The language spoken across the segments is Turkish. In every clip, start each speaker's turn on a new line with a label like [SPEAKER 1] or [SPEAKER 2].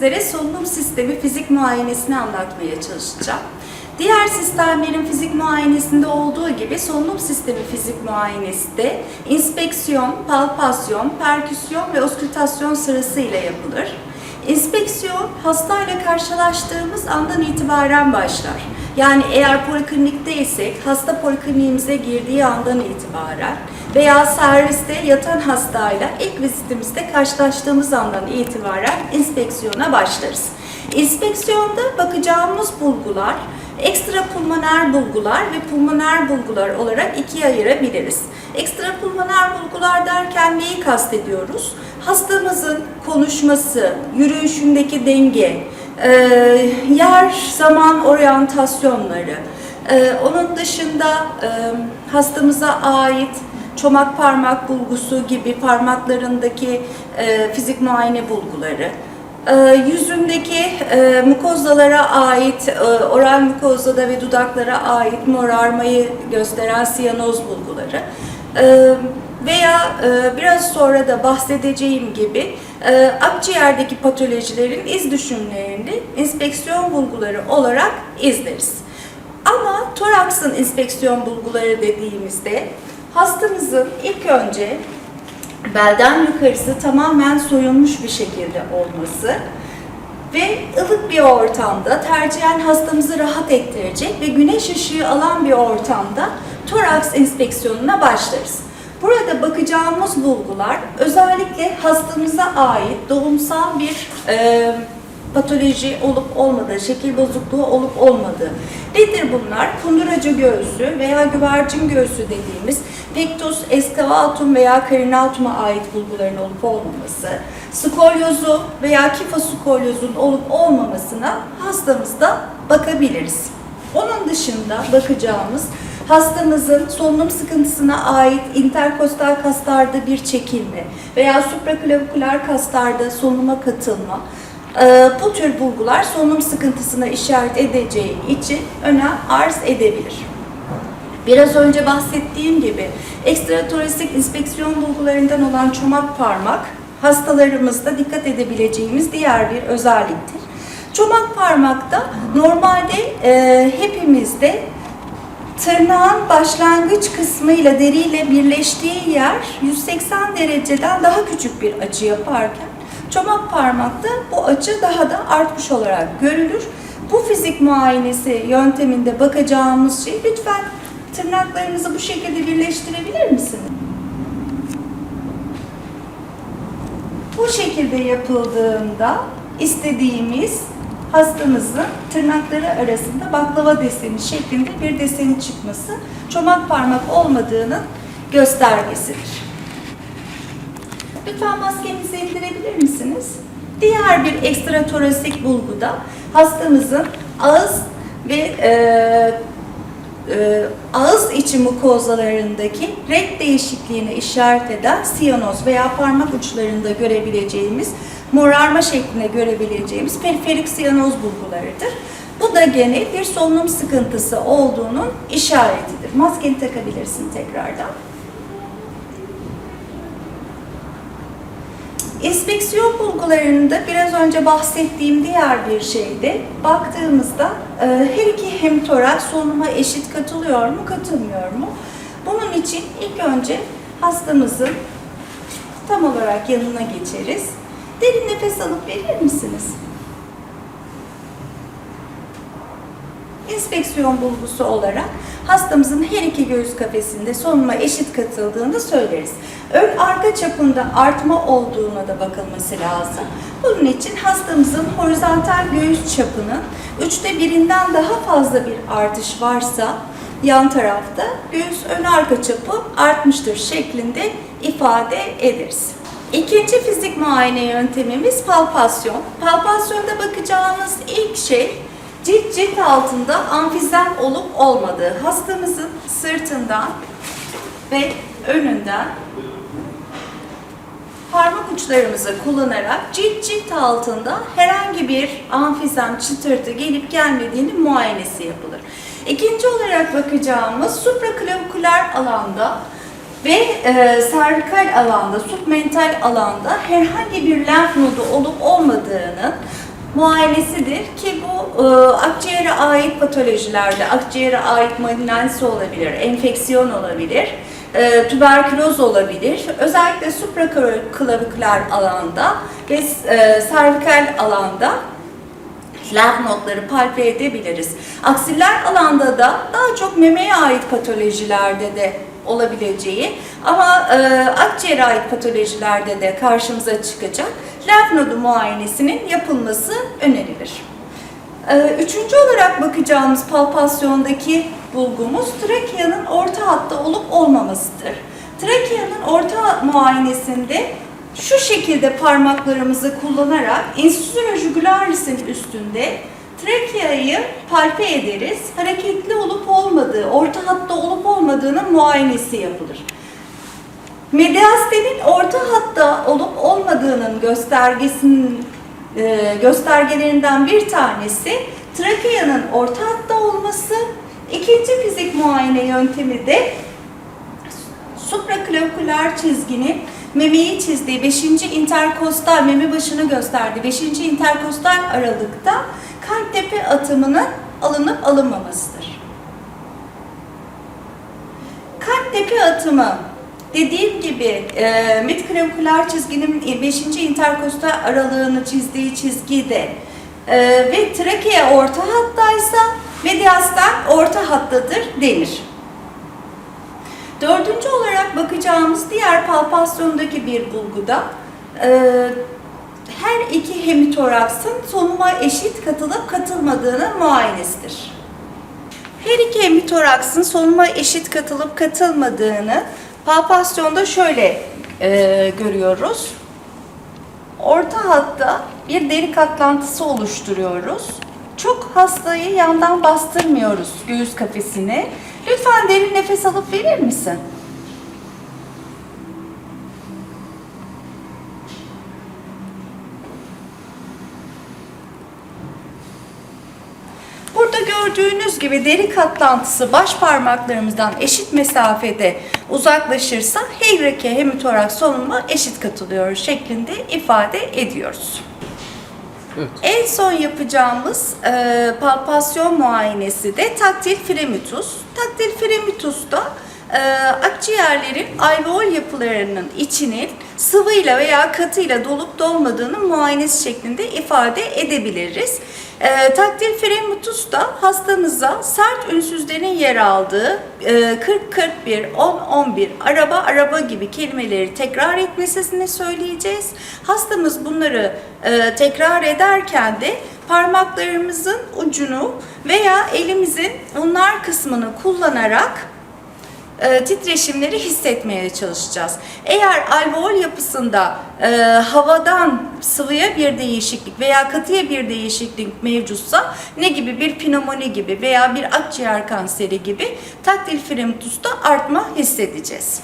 [SPEAKER 1] Sizlere solunum sistemi fizik muayenesini anlatmaya çalışacağım. Diğer sistemlerin fizik muayenesinde olduğu gibi solunum sistemi fizik muayenesi de inspeksiyon, palpasyon, perküsyon ve oskültasyon sırasıyla yapılır. İnspeksiyon hastayla karşılaştığımız andan itibaren başlar. Yani eğer poliklinikteysek hasta polikliniğimize girdiği andan itibaren veya serviste yatan hastayla ilk vizitimizde karşılaştığımız andan itibaren inspeksiyona başlarız. İnspeksiyonda bakacağımız bulgular ekstra pulmoner bulgular ve pulmoner bulgular olarak ikiye ayırabiliriz. Ekstra pulmoner bulgular derken neyi kastediyoruz? Hastamızın konuşması, yürüyüşündeki denge, e, yer zaman oryantasyonları, e, onun dışında e, hastamıza ait çomak parmak bulgusu gibi parmaklarındaki e, fizik muayene bulguları, e, yüzündeki e, mukozalara ait, e, oral mukozada ve dudaklara ait morarmayı gösteren siyanoz bulguları e, veya e, biraz sonra da bahsedeceğim gibi e, akciğerdeki patolojilerin iz düşümlerini inspeksiyon bulguları olarak izleriz. Ama toraksın inspeksiyon bulguları dediğimizde hastamızın ilk önce belden yukarısı tamamen soyulmuş bir şekilde olması ve ılık bir ortamda tercihen hastamızı rahat ettirecek ve güneş ışığı alan bir ortamda toraks inspeksiyonuna başlarız. Burada bakacağımız bulgular özellikle hastamıza ait doğumsal bir e, patoloji olup olmadığı, şekil bozukluğu olup olmadığı. Nedir bunlar? Kunduracı göğsü veya güvercin göğsü dediğimiz pectus excavatum veya carinatum'a ait bulguların olup olmaması, skolyozu veya kifoskolyozun olup olmamasına hastamızda bakabiliriz. Onun dışında bakacağımız hastamızın solunum sıkıntısına ait interkostal kaslarda bir çekilme veya supraklavikular kaslarda solunuma katılma, bu tür bulgular solunum sıkıntısına işaret edeceği için önem arz edebilir. Biraz önce bahsettiğim gibi ekstratoraksik inspeksiyon bulgularından olan çomak parmak hastalarımızda dikkat edebileceğimiz diğer bir özelliktir. Çomak parmakta normalde e, hepimizde tırnağın başlangıç kısmıyla deriyle birleştiği yer 180 dereceden daha küçük bir açı yaparken çomak parmakta bu açı daha da artmış olarak görülür. Bu fizik muayenesi yönteminde bakacağımız şey lütfen tırnaklarınızı bu şekilde birleştirebilir misiniz? Bu şekilde yapıldığında istediğimiz hastamızın tırnakları arasında baklava deseni şeklinde bir deseni çıkması çomak parmak olmadığının göstergesidir. Lütfen maskenizi indirebilir misiniz? Diğer bir ekstratorasik bulguda hastamızın ağız ve e, e, ağız içi mukozalarındaki renk değişikliğine işaret eden siyanoz veya parmak uçlarında görebileceğimiz morarma şeklinde görebileceğimiz periferik siyanoz bulgularıdır. Bu da gene bir solunum sıkıntısı olduğunun işaretidir. Maskeni takabilirsin tekrardan. İnspeksiyon bulgularında biraz önce bahsettiğim diğer bir şeyde baktığımızda e, her iki hemtoraks solunuma eşit katılıyor mu, katılmıyor mu? Bunun için ilk önce hastamızın tam olarak yanına geçeriz. Derin nefes alıp verir misiniz? İnspeksiyon bulgusu olarak hastamızın her iki göğüs kafesinde solunuma eşit katıldığını söyleriz. Ön arka çapında artma olduğuna da bakılması lazım. Bunun için hastamızın horizontal göğüs çapının üçte birinden daha fazla bir artış varsa yan tarafta göğüs ön arka çapı artmıştır şeklinde ifade ederiz. İkinci fizik muayene yöntemimiz palpasyon. Palpasyonda bakacağımız ilk şey cilt cilt altında amfizem olup olmadığı hastamızın sırtından ve önünden parmak uçlarımızı kullanarak cilt cilt altında herhangi bir amfizem çıtırtı gelip gelmediğini muayenesi yapılır. İkinci olarak bakacağımız supraklavikular alanda ve e, servikal alanda, submental alanda herhangi bir lenf nodu olup olmadığını muayenesidir ki bu e, akciğere ait patolojilerde, akciğere ait malignansi olabilir, enfeksiyon olabilir, e, tüberküloz olabilir. Özellikle supraklaviküler alanda ve e, servikal alanda lenf nodları palpe edebiliriz. Aksiller alanda da daha çok memeye ait patolojilerde de olabileceği ama e, akciğere ait patolojilerde de karşımıza çıkacak lenf nodu muayenesinin yapılması önerilir. E, üçüncü olarak bakacağımız palpasyondaki bulgumuz trakeanın orta hatta olup olmamasıdır. Trakeanın orta muayenesinde şu şekilde parmaklarımızı kullanarak insüzyon jugularis'in üstünde trakeayı palpe ederiz. Hareketli olup olmadığı, orta hatta olup olmadığının muayenesi yapılır. Mediastenin orta hatta olup olmadığının göstergesinin e, göstergelerinden bir tanesi trakeanın orta hatta olması. İkinci fizik muayene yöntemi de supraklavikular çizginin memeyi çizdiği 5. interkostal meme başını gösterdiği 5. interkostal aralıkta kalp tepe atımının alınıp alınmamasıdır. Kalp tepe atımı dediğim gibi e, midklavikular çizginin 5. interkostal aralığını çizdiği çizgide e, ve trakea orta hattaysa mediastal orta hattadır denir. Dördüncü olarak bakacağımız diğer palpasyondaki bir bulguda e, her iki hemitoraksın soluma eşit katılıp katılmadığının muayenesidir. Her iki hemitoraksın soluma eşit katılıp katılmadığını palpasyonda şöyle e, görüyoruz. Orta hatta bir deri katlantısı oluşturuyoruz. Çok hastayı yandan bastırmıyoruz göğüs kafesini. Lütfen derin nefes alıp verir misin? Burada gördüğünüz gibi deri katlantısı baş parmaklarımızdan eşit mesafede uzaklaşırsa her iki hemitoraks solunuma eşit katılıyor şeklinde ifade ediyoruz.
[SPEAKER 2] Evet.
[SPEAKER 1] En son yapacağımız e, palpasyon muayenesi de taktil fremitus. Taktil fremitus da e, akciğerlerin alveol yapılarının içinin sıvıyla veya katıyla dolup dolmadığının muayenesi şeklinde ifade edebiliriz. E, taktil fremitus da hastamıza sert ünsüzlerin yer aldığı e, 40-41, 10-11, araba araba gibi kelimeleri tekrar etmesini söyleyeceğiz. Hastamız bunları e, tekrar ederken de parmaklarımızın ucunu veya elimizin unlar kısmını kullanarak e, titreşimleri hissetmeye çalışacağız. Eğer alveol yapısında e, havadan sıvıya bir değişiklik veya katıya bir değişiklik mevcutsa ne gibi bir pnömoni gibi veya bir akciğer kanseri gibi taktil fremitusta artma hissedeceğiz.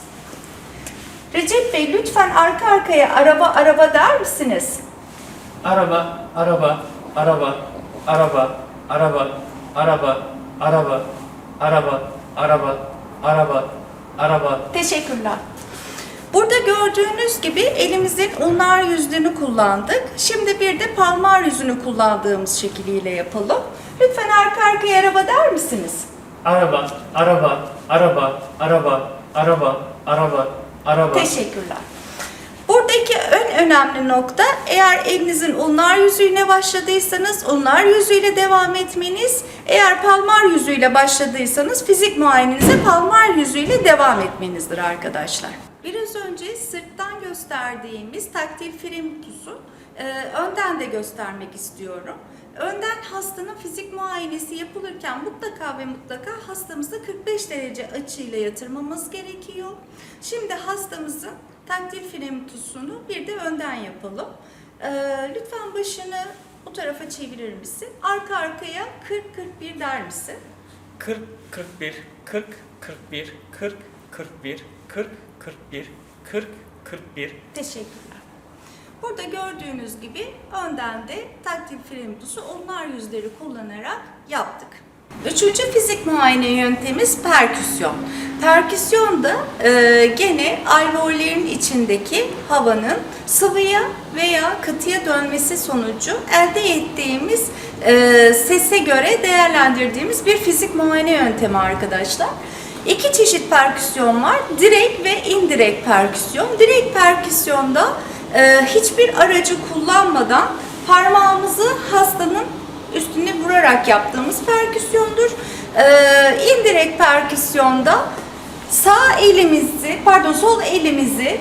[SPEAKER 1] Recep Bey lütfen arka arkaya araba araba der misiniz?
[SPEAKER 2] Araba, araba, araba, araba, araba, araba, araba, araba, araba, araba, araba.
[SPEAKER 1] Teşekkürler. Burada gördüğünüz gibi elimizin unlar yüzünü kullandık. Şimdi bir de palmar yüzünü kullandığımız şekliyle yapalım. Lütfen arka arkaya araba der misiniz?
[SPEAKER 2] Araba, araba, araba, araba, araba, araba, araba.
[SPEAKER 1] Teşekkürler. Önemli nokta eğer elinizin unlar yüzüyle başladıysanız unlar yüzüyle devam etmeniz. Eğer palmar yüzüyle başladıysanız fizik muayenenize palmar yüzüyle devam etmenizdir arkadaşlar. Biraz önce sırttan gösterdiğimiz taktil fremitusu e, önden de göstermek istiyorum. Önden hastanın fizik muayenesi yapılırken mutlaka ve mutlaka hastamızı 45 derece açıyla yatırmamız gerekiyor. Şimdi hastamızın taktil fremitusunu bir de önden yapalım. Ee, lütfen başını bu tarafa çevirir misin? Arka arkaya 40-41 der misin?
[SPEAKER 3] 40 41 40 41 40 41 40 41 40 41
[SPEAKER 1] Teşekkürler. Burada gördüğünüz gibi önden de taktil fremitusu onlar yüzleri kullanarak yaptık. Üçüncü fizik muayene yöntemimiz perküsyon. Perküsyon da e, gene alveollerin içindeki havanın sıvıya veya katıya dönmesi sonucu elde ettiğimiz e, sese göre değerlendirdiğimiz bir fizik muayene yöntemi arkadaşlar. İki çeşit perküsyon var. Direkt ve indirekt perküsyon. Direkt perküsyonda e, hiçbir aracı kullanmadan parmağımızı vurarak yaptığımız perküsyondur. Ee, indirekt perküsyonda sağ elimizi, pardon sol elimizi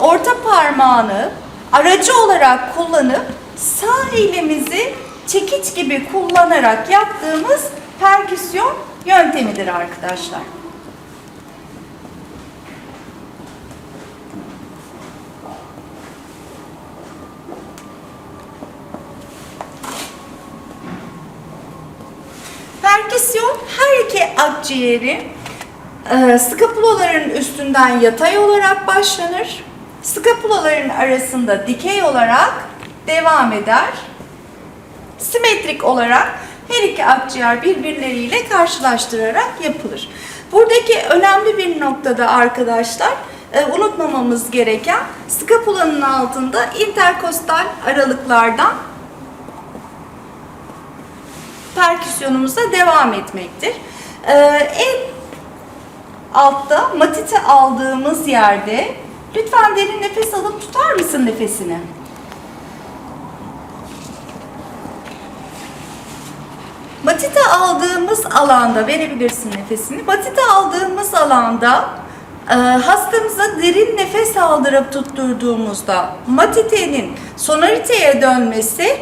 [SPEAKER 1] orta parmağını aracı olarak kullanıp sağ elimizi çekiç gibi kullanarak yaptığımız perküsyon yöntemidir arkadaşlar. Perküsyon her iki akciğeri e, skapulaların üstünden yatay olarak başlanır. Skapulaların arasında dikey olarak devam eder. Simetrik olarak her iki akciğer birbirleriyle karşılaştırarak yapılır. Buradaki önemli bir noktada arkadaşlar e, unutmamamız gereken skapulanın altında interkostal aralıklardan perküsyonumuza devam etmektir. Ee, en altta matite aldığımız yerde lütfen derin nefes alıp tutar mısın nefesini? Matite aldığımız alanda verebilirsin nefesini. Matite aldığımız alanda e, hastamıza derin nefes aldırıp tutturduğumuzda matitenin sonoriteye dönmesi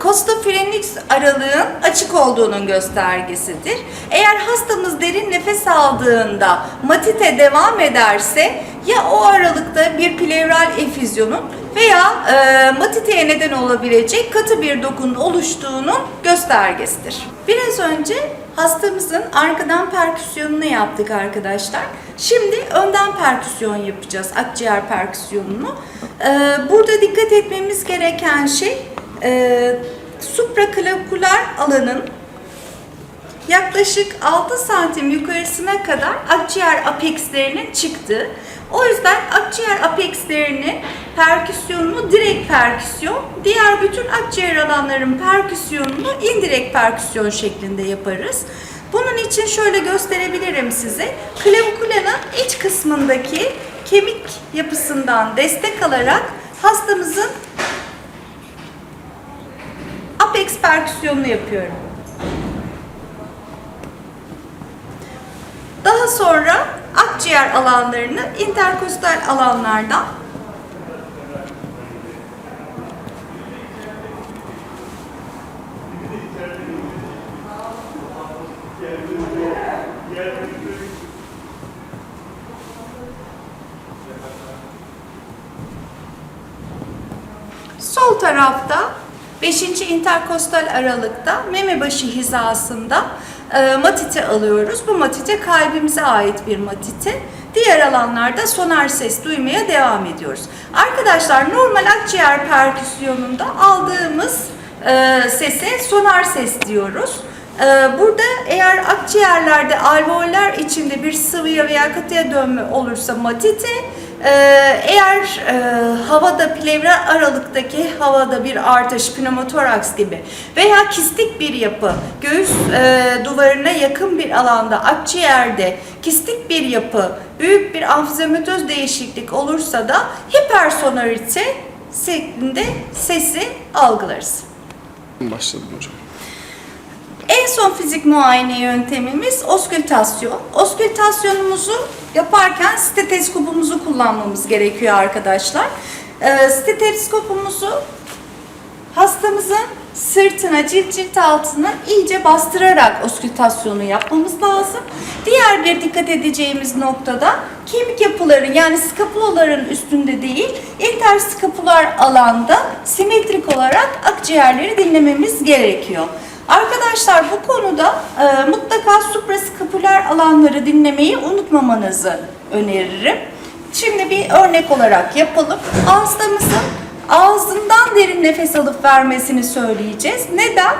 [SPEAKER 1] Kostofrenix aralığın açık olduğunun göstergesidir. Eğer hastamız derin nefes aldığında matite devam ederse ya o aralıkta bir plevral efüzyonun veya e, matiteye neden olabilecek katı bir dokunun oluştuğunun göstergesidir. Biraz önce hastamızın arkadan perküsyonunu yaptık arkadaşlar. Şimdi önden perküsyon yapacağız, akciğer perküsyonunu. E, burada dikkat etmemiz gereken şey e, supraklavicular alanın yaklaşık 6 santim yukarısına kadar akciğer apexlerinin çıktığı. O yüzden akciğer apexlerinin perküsyonunu direkt perküsyon, diğer bütün akciğer alanların perküsyonunu indirekt perküsyon şeklinde yaparız. Bunun için şöyle gösterebilirim size. Klavikulanın iç kısmındaki kemik yapısından destek alarak hastamızın perküsyonunu yapıyorum. Daha sonra akciğer alanlarını interkostal alanlardan sol tarafta 5. interkostal aralıkta meme başı hizasında e, matite alıyoruz. Bu matite kalbimize ait bir matite. Diğer alanlarda sonar ses duymaya devam ediyoruz. Arkadaşlar normal akciğer perküsyonunda aldığımız e, sese sonar ses diyoruz. E, burada eğer akciğerlerde alveoller içinde bir sıvıya veya katıya dönme olursa matite, e, eğer e, havada plevral aralıktaki havada bir artış pneumotoraks gibi veya kistik bir yapı göğüs e, duvarına yakın bir alanda akciğerde kistik bir yapı büyük bir amfizomatöz değişiklik olursa da hipersonorite şeklinde sesi algılarız.
[SPEAKER 4] Başladım hocam.
[SPEAKER 1] En son fizik muayene yöntemimiz oskültasyon. Oskültasyonumuzu yaparken steteskopumuzu kullanmamız gerekiyor arkadaşlar. Ee, steteskopumuzu hastamızın sırtına, cilt cilt altına iyice bastırarak oskültasyonu yapmamız lazım. Diğer bir dikkat edeceğimiz noktada kemik yapıların yani skapulaların üstünde değil, interskapular alanda simetrik olarak akciğerleri dinlememiz gerekiyor. Arkadaşlar bu konuda e, mutlaka supraskapüler alanları dinlemeyi unutmamanızı öneririm. Şimdi bir örnek olarak yapalım. Hastamızın ağzından derin nefes alıp vermesini söyleyeceğiz. Neden?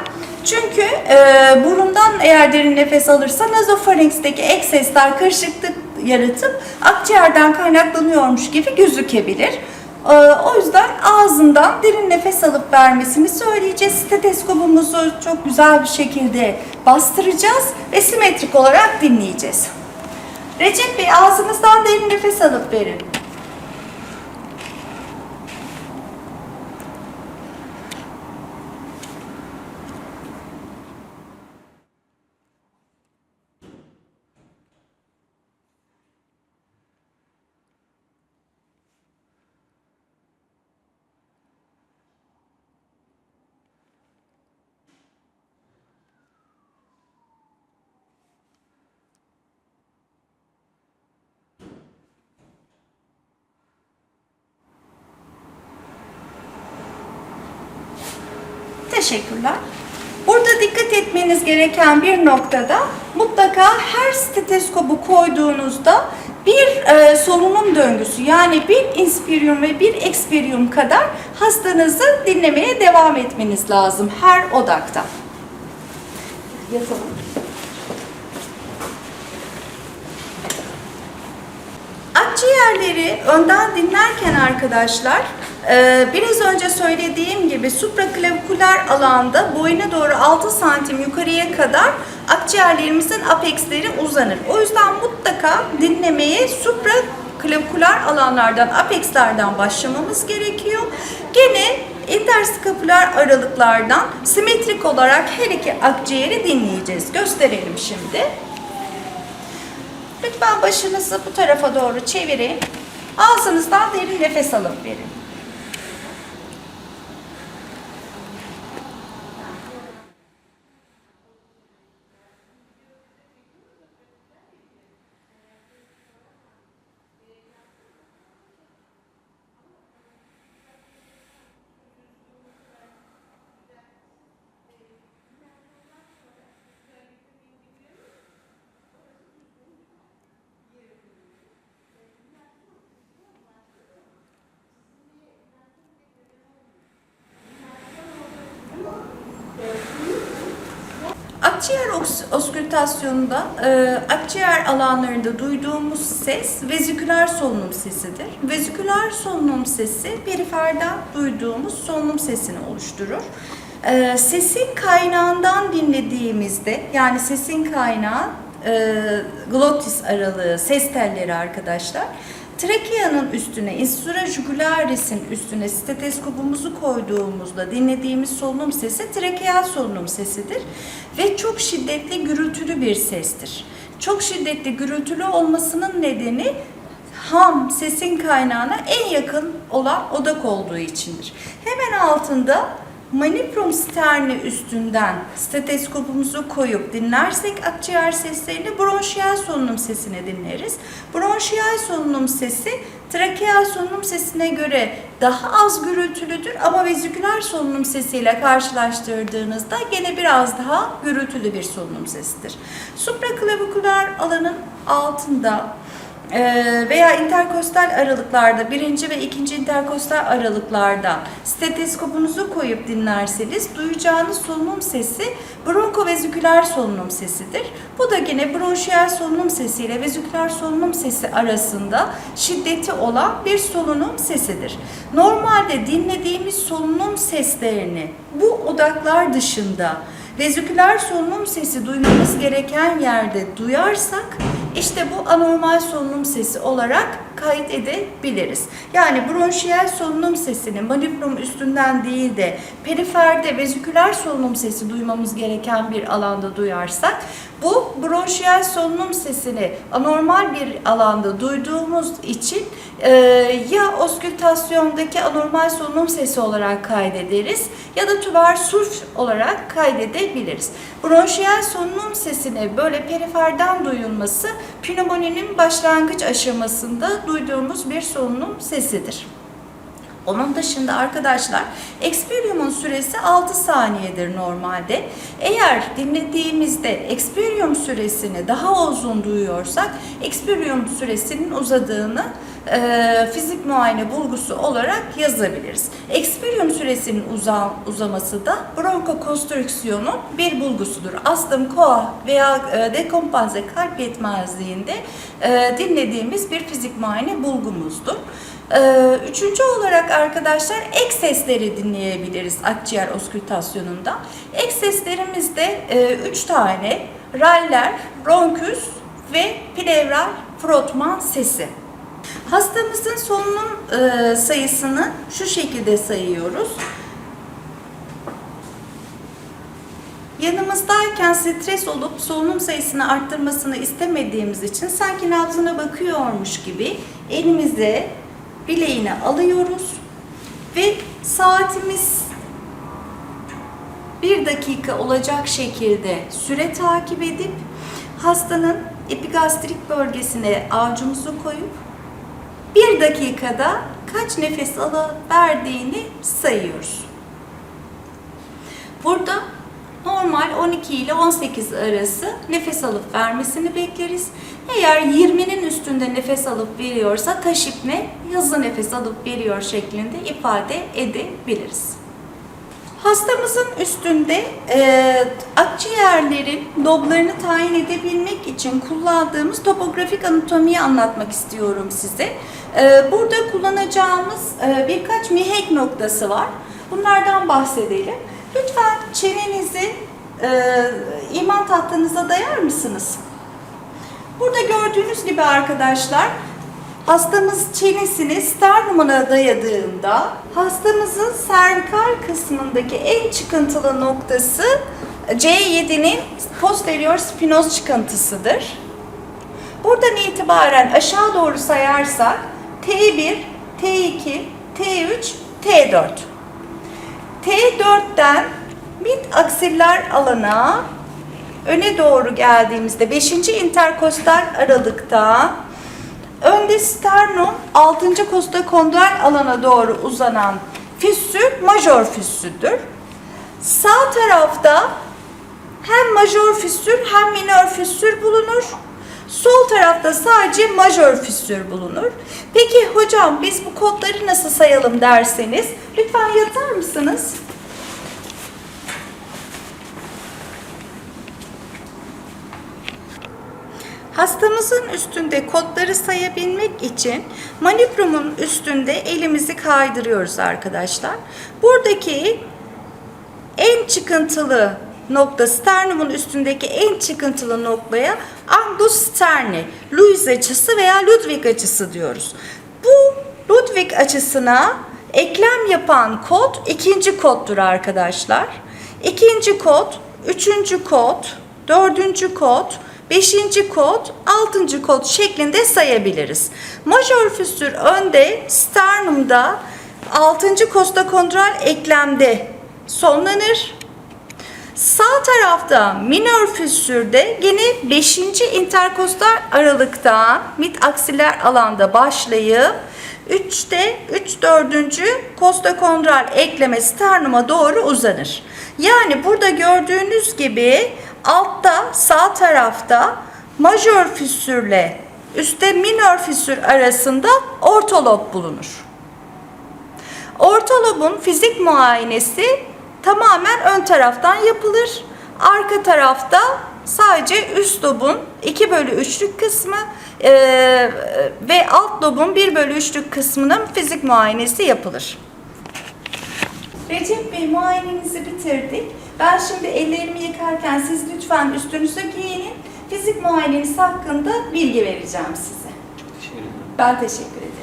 [SPEAKER 1] Çünkü e, burundan eğer derin nefes alırsa nazofaringsteki ek sesler yaratıp akciğerden kaynaklanıyormuş gibi gözükebilir. E, o yüzden ağzından derin nefes alıp vermesini söyleyeceğiz. Steteskopumuzu çok güzel bir şekilde bastıracağız ve simetrik olarak dinleyeceğiz. Recep Bey ağzınızdan derin nefes alıp verin. Teşekkürler. Burada dikkat etmeniz gereken bir noktada mutlaka her stetoskopu koyduğunuzda bir e, solunum döngüsü yani bir inspirium ve bir expirium kadar hastanızı dinlemeye devam etmeniz lazım her odakta. Yatalım. Akciğerleri önden dinlerken arkadaşlar biraz önce söylediğim gibi supraklavikular alanda boyuna doğru 6 santim yukarıya kadar akciğerlerimizin apexleri uzanır. O yüzden mutlaka dinlemeye supraklavikular alanlardan, apexlerden başlamamız gerekiyor. Gene interskapüler aralıklardan simetrik olarak her iki akciğeri dinleyeceğiz. Gösterelim şimdi. Lütfen başınızı bu tarafa doğru çevirin. Ağzınızdan derin nefes alıp verin. Akciğer oskültasyonunda e, akciğer alanlarında duyduğumuz ses veziküler solunum sesidir. Veziküler solunum sesi periferden duyduğumuz solunum sesini oluşturur. E, sesin kaynağından dinlediğimizde yani sesin kaynağı e, glottis aralığı, ses telleri arkadaşlar. Trakeanın üstüne, insula jugularis'in üstüne steteskopumuzu koyduğumuzda dinlediğimiz solunum sesi trakeal solunum sesidir ve çok şiddetli gürültülü bir sestir. Çok şiddetli gürültülü olmasının nedeni ham sesin kaynağına en yakın olan odak olduğu içindir. Hemen altında maniprum sterni üstünden steteskopumuzu koyup dinlersek akciğer seslerini bronşiyal solunum sesini dinleriz. Bronşiyal solunum sesi trakeal solunum sesine göre daha az gürültülüdür ama veziküler solunum sesiyle karşılaştırdığınızda gene biraz daha gürültülü bir solunum sesidir. Supraklavikular alanın altında veya interkostal aralıklarda, birinci ve ikinci interkostal aralıklarda stetoskopunuzu koyup dinlerseniz duyacağınız solunum sesi bronkoveziküler solunum sesidir. Bu da yine bronşiyel solunum sesi ile veziküler solunum sesi arasında şiddeti olan bir solunum sesidir. Normalde dinlediğimiz solunum seslerini bu odaklar dışında veziküler solunum sesi duymamız gereken yerde duyarsak işte bu anormal solunum sesi olarak kayıt edebiliriz. Yani bronşiyel solunum sesini manipülum üstünden değil de periferde veziküler solunum sesi duymamız gereken bir alanda duyarsak bu bronşiyel solunum sesini anormal bir alanda duyduğumuz için e, ya oskültasyondaki anormal solunum sesi olarak kaydederiz ya da tüber sulf olarak kaydedebiliriz. Bronşiyel solunum sesini böyle periferden duyulması pneumoninin başlangıç aşamasında duyduğumuz bir solunum sesidir. Onun dışında arkadaşlar Experium'un süresi 6 saniyedir normalde. Eğer dinlediğimizde Experium süresini daha uzun duyuyorsak Experium süresinin uzadığını e, fizik muayene bulgusu olarak yazabiliriz. Experium süresinin uza, uzaması da bronkokonstrüksiyonun bir bulgusudur. Astım, koa veya e, dekompanse kalp yetmezliğinde e, dinlediğimiz bir fizik muayene bulgumuzdur. Ee, Üçüncü olarak arkadaşlar ek sesleri dinleyebiliriz akciğer oskültasyonunda. Ek seslerimiz de e, üç tane raller, ronküs ve plevral frotman sesi. Hastamızın solunum e, sayısını şu şekilde sayıyoruz. Yanımızdayken stres olup solunum sayısını arttırmasını istemediğimiz için sanki nabzına bakıyormuş gibi elimize bileğine alıyoruz ve saatimiz bir dakika olacak şekilde süre takip edip hastanın epigastrik bölgesine avucumuzu koyup bir dakikada kaç nefes alıp verdiğini sayıyoruz. Burada normal 12 ile 18 arası nefes alıp vermesini bekleriz. Eğer 20'nin üstünde nefes alıp veriyorsa kaşipne hızlı nefes alıp veriyor şeklinde ifade edebiliriz. Hastamızın üstünde e, akciğerlerin loblarını tayin edebilmek için kullandığımız topografik anatomiyi anlatmak istiyorum size. E, burada kullanacağımız e, birkaç mihenk noktası var. Bunlardan bahsedelim. Lütfen çenenizi e, iman tahtanıza dayar mısınız? Burada gördüğünüz gibi arkadaşlar hastamız çenesini sternumuna dayadığında hastamızın servikal kısmındaki en çıkıntılı noktası C7'nin posterior spinoz çıkıntısıdır. Buradan itibaren aşağı doğru sayarsak T1, T2, T3, T4. T4'ten mid aksiller alana öne doğru geldiğimizde 5. interkostal aralıkta önde sternum 6. kostakondral alana doğru uzanan fissür major fissürdür. Sağ tarafta hem major fissür hem minör fissür bulunur. Sol tarafta sadece majör fissür bulunur. Peki hocam biz bu kodları nasıl sayalım derseniz lütfen yatar mısınız? Hastamızın üstünde kodları sayabilmek için maniprumun üstünde elimizi kaydırıyoruz arkadaşlar. Buradaki en çıkıntılı nokta sternumun üstündeki en çıkıntılı noktaya Angus sterni, Louis açısı veya Ludwig açısı diyoruz. Bu Ludwig açısına eklem yapan kod ikinci koddur arkadaşlar. İkinci kod, üçüncü kod, dördüncü kod, beşinci kod, altıncı kod şeklinde sayabiliriz. Majör füstür önde, sternumda, altıncı kostakondral eklemde sonlanır. Sağ tarafta minör füsürde yine 5. interkostal aralıkta mid aksiler alanda başlayıp 3'te 3 4. kostakondral ekleme sternuma doğru uzanır. Yani burada gördüğünüz gibi altta sağ tarafta majör füsürle üstte minör füsür arasında ortolob bulunur. Ortolobun fizik muayenesi tamamen ön taraftan yapılır. Arka tarafta sadece üst lobun 2 bölü 3'lük kısmı e, ve alt lobun 1 bölü 3'lük kısmının fizik muayenesi yapılır. Recep Bey muayenenizi bitirdik. Ben şimdi ellerimi yıkarken siz lütfen üstünüzü giyinin. Fizik muayeneniz hakkında bilgi vereceğim size.
[SPEAKER 3] Teşekkür ederim.
[SPEAKER 1] Ben teşekkür ederim.